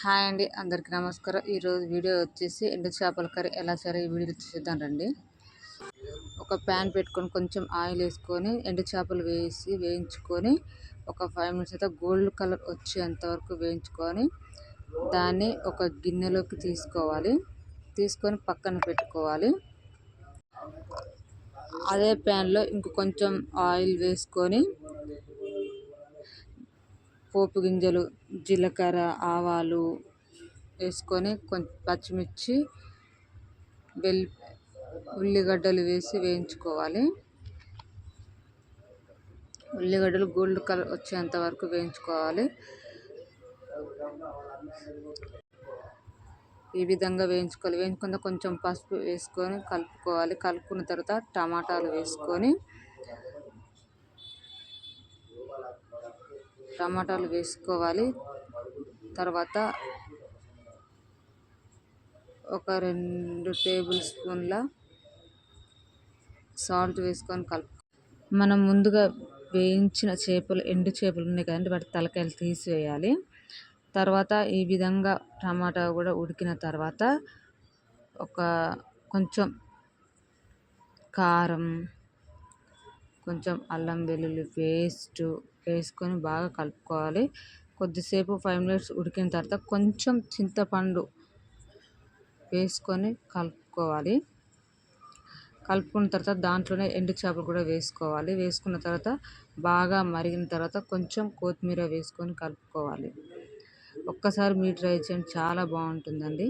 Hi అండి అందరికి నమస్కారం. ఈరోజు వీడియో వచ్చేసి ఎండు చేపల కర్రీ ఎలా చేయాలో ఈ వీడియో చూద్దాం రండి. ఒక ప్యాన్ పెట్టుకొని కొంచెం ఆయిల్ వేసుకొని ఎండు చేపలు వేసి వేయించుకొని ఒక ఫైవ్ మినిట్స్ అయితే గోల్డ్ కలర్ వచ్చేంత వరకు వేయించుకొని దాన్ని ఒక గిన్నెలోకి తీసుకోవాలి. తీసుకొని పక్కన పెట్టుకోవాలి. అదే ప్యాన్లో ఇంక కొంచెం ఆయిల్ వేసుకొని పోపు గింజలు జీలకర్ర ఆవాలు వేసుకొని కొంచెం పచ్చిమిర్చి వెల్ ఉల్లిగడ్డలు వేసి వేయించుకోవాలి. ఉల్లిగడ్డలు గోల్డ్ కలర్ వచ్చేంత వరకు వేయించుకోవాలి. ఈ విధంగా వేయించుకోవాలి. వేయించుకున్న కొంచెం పసుపు వేసుకొని కలుపుకోవాలి. కలుపుకున్న తర్వాత టమాటాలు వేసుకొని టమాటాలు వేసుకోవాలి. తర్వాత ఒక రెండు టేబుల్ స్పూన్ల సాల్ట్ వేసుకొని కలుపు మనం ముందుగా వేయించిన చేపలు ఎండు చేపలు ఉన్నాయి కదండి వాటి తలకాయలు తీసివేయాలి. తర్వాత ఈ విధంగా టమాటా కూడా ఉడికిన తర్వాత ఒక కొంచెం కారం కొంచెం అల్లం వెల్లుల్లి పేస్టు వేసుకొని బాగా కలుపుకోవాలి. కొద్దిసేపు ఫైవ్ మినిట్స్ ఉడికిన తర్వాత కొంచెం చింతపండు వేసుకొని కలుపుకోవాలి. కలుపుకున్న తర్వాత దాంట్లోనే ఎండు చేపలు కూడా వేసుకోవాలి. వేసుకున్న తర్వాత బాగా మరిగిన తర్వాత కొంచెం కొత్తిమీర వేసుకొని కలుపుకోవాలి. ఒక్కసారి మీరు ట్రై చేయండి. చాలా బాగుంటుందండి.